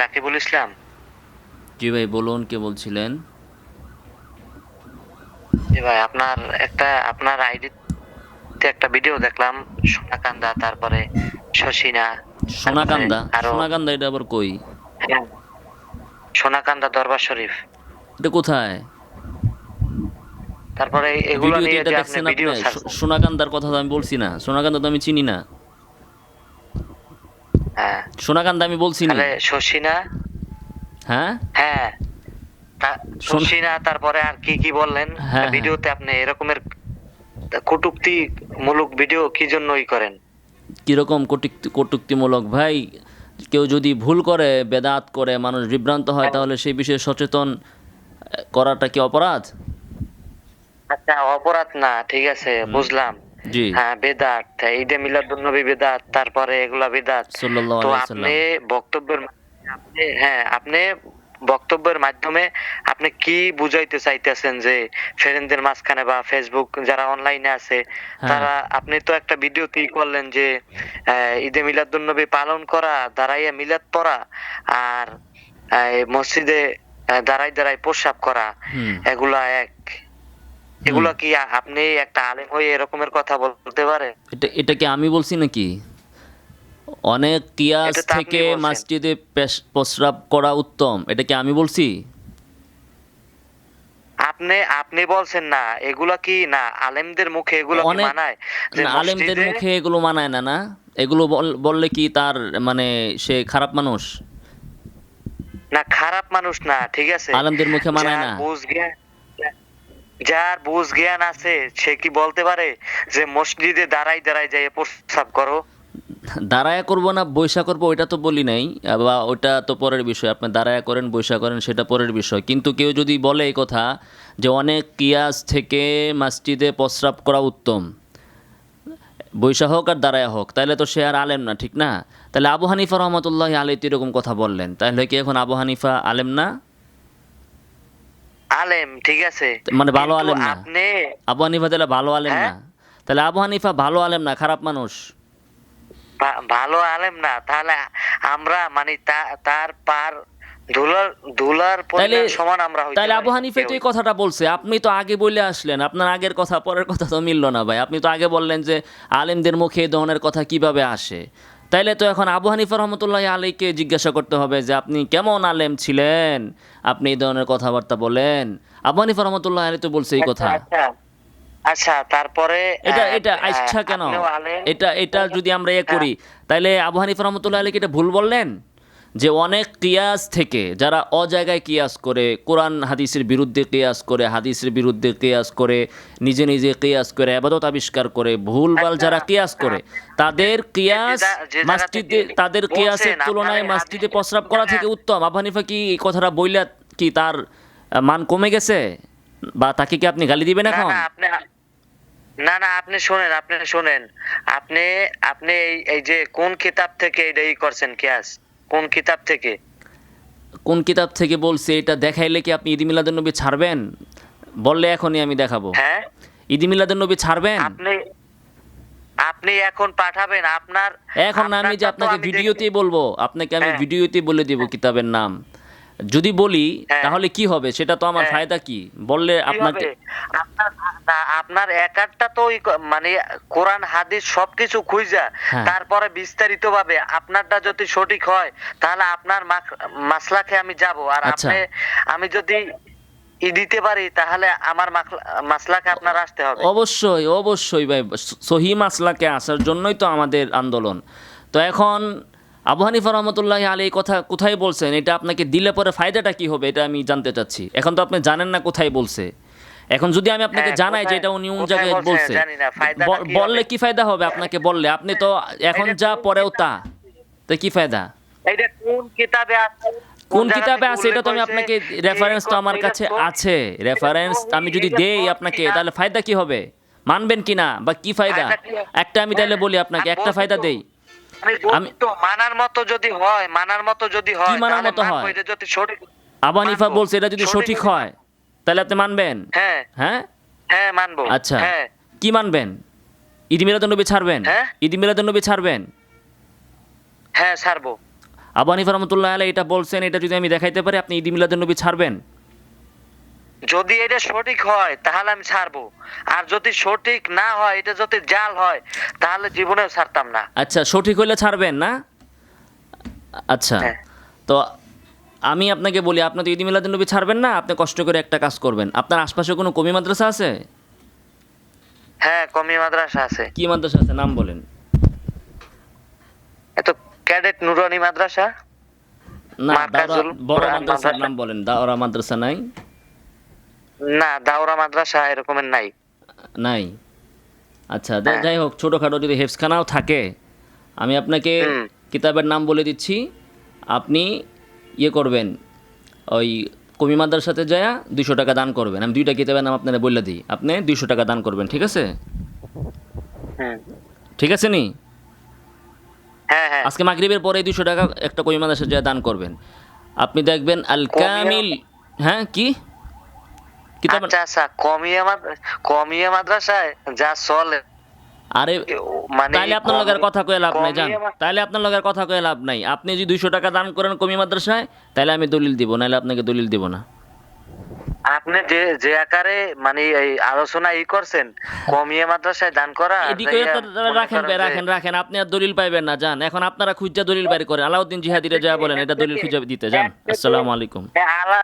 রাকিবুল ইসলাম জি ভাই বলুন কে বলছিলেন? জি ভাই আপনার একটা আপনার আইডিতে একটা ভিডিও দেখলাম সোনাকান্দা তারপরে শশিনা সোনাকান্দা? সোনাকান্দা এটা আবার কই? হ্যাঁ, সোনাকান্দা দরবার শরীফ। এটা কোথায়? তারপরে এগুলো নিয়ে যে আপনি ভিডিও সোনাকান্দার কথা তো আমি বলছি না। সোনাকান্দা তো আমি চিনি না। হ্যাঁ। সোনাকান্দা আমি বলছি না। শশিনা? হ্যাঁ? হ্যাঁ। শশিনা তারপরে আর কি কি বললেন? হ্যাঁ, ভিডিওতে আপনি এরকমের কটুক্তি মূলক ভিডিও কি জন্য ই করেন? কীরকম কটুক্তি কটুক্তিমূলক? ভাই কেউ যদি ভুল করে বেদাত করে মানুষ বিভ্রান্ত হয় তাহলে সেই বিষয়ে সচেতন করাটা কি অপরাধ? আচ্ছা অপরাধ না ঠিক আছে বুঝলাম। হ্যাঁ বেদাত। ঈদে মিলাদুন নবী বেদাত তারপরে এগুলা বেদাত। তো আপনি বক্তব্যের আপনি হ্যাঁ আপনি বক্তব্যের মাধ্যমে আপনি কি বুঝাইতে চাইতেছেন যে ফেরেনদের মাঝখানে বা ফেসবুক যারা অনলাইনে আছে হ্যাঁ। তারা আপনি তো একটা ভিডিও কি করলেন যে ঈদে মিলাদুন নবী পালন করা দাঁড়াইয়া মিলাদ পড়া আর মসজিদে দাঁড়াই দাঁড়াই প্রস্রাব করা এগুলা এক। এগুলা কি আপনি একটা আলেম হয়ে এরকমের কথা বলতে পারে? এটা এটা কি আমি বলছি নাকি? অনেক কিয়াস থেকে মসজিদে প্রস্রাব করা উত্তম। এটা কি আমি বলছি? আপনি আপনি বলছেন না এগুলা কি না আলেমদের মুখে এগুলো মানায়? আলেমদের মুখে এগুলো মানায় না না? এগুলো বল- বললে কি তার মানে সে খারাপ মানুষ? না খারাপ মানুষ না ঠিক আছে। আলেমদের মুখে মানায় না। বুঝ যার বুঝ জ্ঞান আছে, সে কি বলতে পারে যে মসজিদে দাঁড়াই দাঁড়াই যাই প্রস্তাব করো? দাঁড়ায়া করব না, বৈশা করব, ওইটা তো বলি নাই, বা ওইটা তো পরের বিষয়। আপনি দাঁড়ায়া করেন, বৈশা করেন, সেটা পরের বিষয়। কিন্তু কেউ যদি বলে এই কথা যে অনেক কিয়াস থেকে মসজিদে প্রস্রাব করা উত্তম, বৈশা হোক আর দাঁড়ায়া হোক, তাহলে তো সে আর আলেম না, ঠিক না? তাহলে আবু হানিফা রহমতুল্লাহ আলী তো এরকম কথা বললেন, তাহলে কি এখন আবু হানিফা আলেম না? আলেম ঠিক আছে? মানে ভালো আলেম না। আপনি আবু হানিফা তাহলে ভালো আলেম হ্যাঁ? না। তাহলে আবু হানিফা ভালো আলেম না খারাপ মানুষ। ভালো আলেম না। তাহলে আমরা মানে তার পার ধুলার ধুলার তাহলে পরিমাণ সমান আমরা তাহলে আবু হানিফা তো এই কথাটা বলছে। আপনি তো আগে বলে আসলেন। আপনার আগের কথা পরের কথা তো মিলল না ভাই। আপনি তো আগে বললেন যে আলেমদের মুখে এই ধরনের কথা কীভাবে আসে? তাইলে তো এখন আবু হানিফা রহমতুল্লাহ আলীকে জিজ্ঞাসা করতে হবে যে আপনি কেমন আলেম ছিলেন? আপনি এই ধরনের কথাবার্তা বলেন। আবু হানিফা রহমতুল্লাহ আলী তো বলছে এই কথা। আচ্ছা, আচ্ছা তারপরে এটা এটা আচ্ছা কেন? এটা এটা যদি আমরা এ করি তাইলে আবু হানিফা রহমতুল্লাহ আলীকে এটা ভুল বললেন? যে অনেক কিয়াস থেকে যারা অজায়গায় কিয়াস করে কোরআন হাদিসের বিরুদ্ধে কিয়াস করে হাদিসের বিরুদ্ধে কিয়াস করে নিজে নিজে কিয়াস করে আবাদত আবিষ্কার করে ভুলভাল যারা কিয়াস করে তাদের কিয়াস মসজিদে তাদের কিয়াসের তুলনায় আপনারা প্রস্রাব করা থেকে উত্তম। আফানিফা কি এই কথাটা বইলা কি তার মান কমে গেছে? বা তাকে কি আপনি গালি দিবেন এখন? না না আপনি শোনেন আপনি শোনেন। আপনি আপনি এই এই যে কোন কিতাব থেকে এটা ই করছেন কিয়াস? কোন কিতাব থেকে? কোন কিতাব থেকে বলছে এটা দেখাইলে কি আপনি ঈদ মিলাদুন নবী ছাড়বেন? বললে এখনই আমি দেখাবো। হ্যাঁ? ঈদ মিলাদুন নবী ছাড়বেন? আপনি আপনি এখন পাঠাবেন আপনার এখন আমি যে আপনাকে ভিডিওতেই বলব আপনাকে আমি হ্যাঁ। ভিডিওতেই বলে দিব কিতাবের নাম। যদি বলি হ্যাঁ। তাহলে কি হবে সেটা তো আমার হ্যাঁ। ফায়দা কি বললে আপনাকে আপনার একারটা তো মানে কোরআন হাদিস সবকিছু খুঁজা হ্যাঁ। তারপরে বিস্তারিত ভাবে আপনারটা যদি সঠিক হয় তাহলে আপনার মাসলাকে আমি যাব আর আচ্ছা। আপনি আমি যদি ই দিতে পারি তাহলে আমার মাসলাকে আপনার আসতে হবে অবশ্যই অবশ্যই ভাই সহি মাসলাকে আসার জন্যই তো আমাদের আন্দোলন তো এখন আবু হানিফা রহমতুল্লাহ আলী কথা কোথায় বলছেন? এটা আপনাকে দিলে পরে ফায়দাটা কি হবে? এটা আমি জানতে চাচ্ছি। এখন তো আপনি জানেন না কোথায় বলছে। এখন যদি আমি আপনাকে হ্যাঁ, জানাই যে এটা উনি কোন জায়গায় বলছে বললে কি ফায়দা হবে আপনাকে বললে? আপনি তো এখন যা পরেও তা তো কি ফায়দা? কোন কিতাবে আছে? কোন কিতাবে আছে? এটা তো আমি আপনাকে রেফারেন্স তো আমার কাছে আছে। রেফারেন্স আমি যদি দেই আপনাকে তাহলে ফায়দা কি হবে? মানবেন কি না বা কি ফায়দা? একটা আমি তাহলে বলি আপনাকে একটা ফায়দা দেই। আমি মানার মতো যদি হয় মানার মতো যদি হয় মানার মতো হয়? যদি সঠিক বলছে এটা যদি সঠিক হয় তাহলে আপনি মানবেন? হ্যাঁ। হ্যাঁ? হ্যাঁ মানবো। আচ্ছা। হ্যাঁ। কি মানবেন? ঈদ মিলাদুন নবী ছাড়বেন? হ্যাঁ? ঈদ মিলাদুন নবী ছাড়বেন? হ্যাঁ ছাড়বো। আবু হানিফা রহমতুল্লাহ আলাই এটা বলছেন এটা যদি আমি দেখাইতে পারি আপনি ঈদ মিলাদুন্নবী ছাড়বেন? যদি এটা সঠিক হয় তাহলে আমি ছাড়বো। আর যদি সঠিক না হয় এটা যদি জাল হয় তাহলে জীবনেও ছাড়তাম না। আচ্ছা সঠিক হইলে ছাড়বেন না? আচ্ছা হ্যাঁ। তো আমি আপনাকে বলি আপনি তো ঈদ মিলাদুন্নবী ছাড়বেন না আপনি কষ্ট করে একটা কাজ করবেন। আপনার আশপাশে কোনো কমি মাদ্রাসা আছে? হ্যাঁ কমি মাদ্রাসা আছে। কি মাদ্রাসা আছে? নাম বলেন। এত ক্যাডেট নুরানি মাদ্রাসা। না বড় মাদ্রাসার মাদ্রাসা। নাম বলেন। দাওরা মাদ্রাসা নাই। না দাওরা মাদ্রাসা এরকমের নাই। নাই? আচ্ছা হ্যাঁ। যাই হোক ছোটোখাটো যদি হেফসখানাও থাকে আমি আপনাকে কিতাবের নাম বলে দিচ্ছি। আপনি ইয়ে করবেন ওই কমি মাদ্রাসাতে যায় দুইশো টাকা দান করবেন। আমি দুইটা কিতাবের নাম আপনারা বলে দিই। আপনি দুইশো টাকা দান করবেন ঠিক আছে। ঠিক আছে নি? হ্যাঁ হ্যাঁ। আজকে মাগরিবের পরে দুইশো টাকা একটা কমি মাদ্রাসা যায় দান করবেন। আপনি দেখবেন আল কামিল হ্যাঁ কি? কিতাব আচ্ছা আচ্ছা কমিয়া কমিয়া মাদ্রাসায় যা চলে। আরে মানে তাইলে আপনার লগের কথা কয়ে লাভ নাই জান। তাইলে আপনার লগের কথা কয়ে লাভ নাই। আপনি যদি দুইশো টাকা দান করেন কমি মাদ্রাসায় তাহলে আমি দলিল দিব নাহলে আপনাকে দলিল দিব না। আপনি যে যে আকারে মানে এই আলোচনা ই করছেন কমিয়ে মাদ্রাসায় দান করা এদিকে রাখেন ভাই, রাখেন রাখেন আপনি আর দলিল পাইবেন না জান। এখন আপনারা খুঁজা দলিল বাইর করেন আলাউদ্দিন জিহাদিরে যা বলেন এটা দলিল খুঁজে দিতে যান আসসালামু আলাইকুম। আলা